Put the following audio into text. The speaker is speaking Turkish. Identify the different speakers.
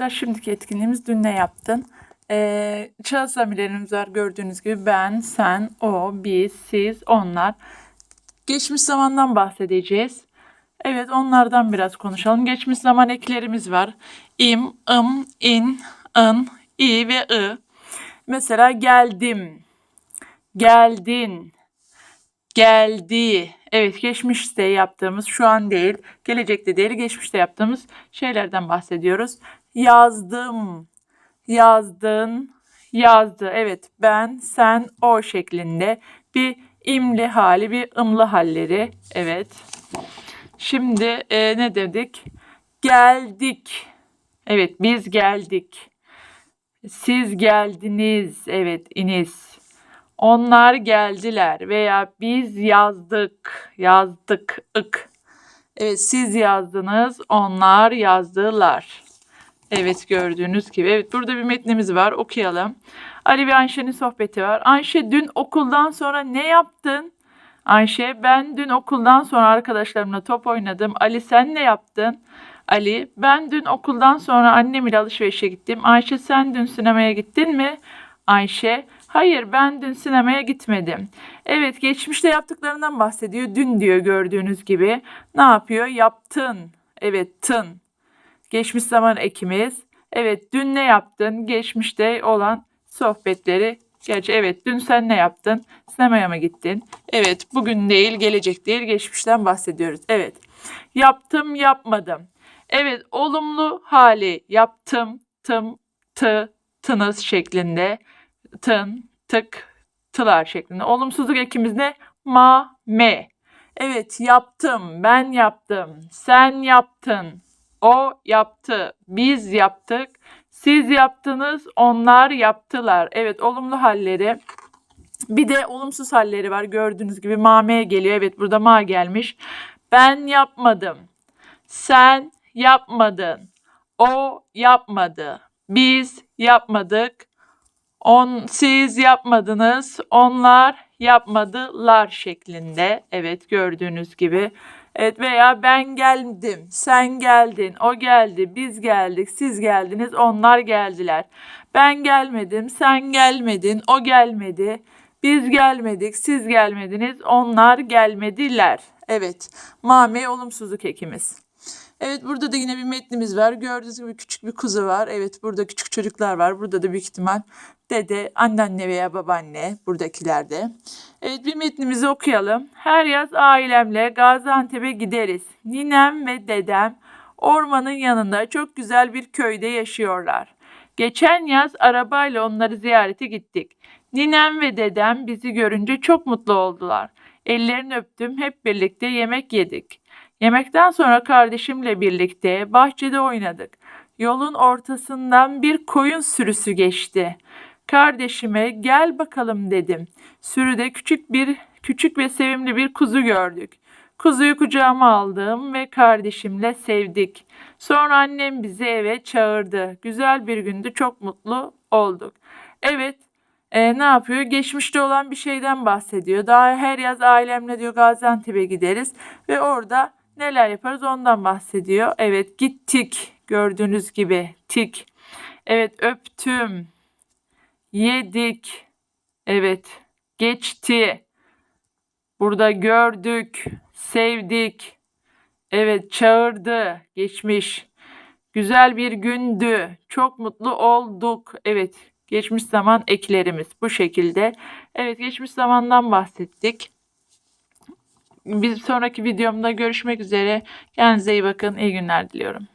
Speaker 1: arkadaşlar. Şimdiki etkinliğimiz dün ne yaptın? Ee, şahıs zamirlerimiz var gördüğünüz gibi ben, sen, o, biz, siz, onlar. Geçmiş zamandan bahsedeceğiz. Evet onlardan biraz konuşalım. Geçmiş zaman eklerimiz var. İm, ım, in, ın, i ve ı. Mesela geldim, geldin, geldi. Evet geçmişte yaptığımız şu an değil, gelecekte değil, geçmişte yaptığımız şeylerden bahsediyoruz. Yazdım, yazdın, yazdı. Evet ben, sen, o şeklinde bir imli hali, bir ımlı halleri. Evet. Şimdi e, ne dedik? Geldik. Evet biz geldik. Siz geldiniz. Evet iniz. Onlar geldiler veya biz yazdık. Yazdık. ık. Evet siz yazdınız. Onlar yazdılar. Evet gördüğünüz gibi. Evet burada bir metnimiz var. Okuyalım. Ali ve Ayşe'nin sohbeti var. Ayşe dün okuldan sonra ne yaptın? Ayşe ben dün okuldan sonra arkadaşlarımla top oynadım. Ali sen ne yaptın? Ali ben dün okuldan sonra annem ile alışverişe gittim. Ayşe sen dün sinemaya gittin mi? Ayşe hayır ben dün sinemaya gitmedim. Evet geçmişte yaptıklarından bahsediyor. Dün diyor gördüğünüz gibi. Ne yapıyor? Yaptın. Evet tın. Geçmiş zaman ekimiz. Evet dün ne yaptın? Geçmişte olan sohbetleri. Gerçi evet dün sen ne yaptın? Sinemaya mı gittin? Evet bugün değil gelecek değil geçmişten bahsediyoruz. Evet yaptım yapmadım. Evet olumlu hali yaptım tım tı tınız şeklinde tın tık tılar şeklinde. Olumsuzluk ekimiz ne? Ma me. Evet yaptım ben yaptım sen yaptın o yaptı biz yaptık siz yaptınız, onlar yaptılar. Evet, olumlu halleri. Bir de olumsuz halleri var. Gördüğünüz gibi mame geliyor. Evet, burada ma gelmiş. Ben yapmadım. Sen yapmadın. O yapmadı. Biz yapmadık. On, siz yapmadınız. Onlar yapmadılar şeklinde. Evet, gördüğünüz gibi. Evet veya ben geldim, sen geldin, o geldi, biz geldik, siz geldiniz, onlar geldiler. Ben gelmedim, sen gelmedin, o gelmedi, biz gelmedik, siz gelmediniz, onlar gelmediler. Evet, mame olumsuzluk ekimiz. Evet burada da yine bir metnimiz var. Gördüğünüz gibi küçük bir kuzu var. Evet burada küçük çocuklar var. Burada da büyük ihtimal dede, anneanne veya babaanne buradakilerde. Evet bir metnimizi okuyalım. Her yaz ailemle Gaziantep'e gideriz. Ninem ve dedem ormanın yanında çok güzel bir köyde yaşıyorlar. Geçen yaz arabayla onları ziyarete gittik. Ninem ve dedem bizi görünce çok mutlu oldular. Ellerini öptüm, hep birlikte yemek yedik. Yemekten sonra kardeşimle birlikte bahçede oynadık. Yolun ortasından bir koyun sürüsü geçti. Kardeşime gel bakalım dedim. Sürüde küçük bir küçük ve sevimli bir kuzu gördük. Kuzuyu kucağıma aldım ve kardeşimle sevdik. Sonra annem bizi eve çağırdı. Güzel bir gündü, çok mutlu olduk. Evet, e, ne yapıyor? Geçmişte olan bir şeyden bahsediyor. Daha her yaz ailemle diyor Gaziantep'e gideriz ve orada neler yaparız ondan bahsediyor. Evet, gittik. Gördüğünüz gibi tik. Evet, öptüm. Yedik. Evet. Geçti. Burada gördük. Sevdik. Evet çağırdı. Geçmiş. Güzel bir gündü. Çok mutlu olduk. Evet. Geçmiş zaman eklerimiz bu şekilde. Evet geçmiş zamandan bahsettik. Bir sonraki videomda görüşmek üzere. Kendinize iyi bakın. İyi günler diliyorum.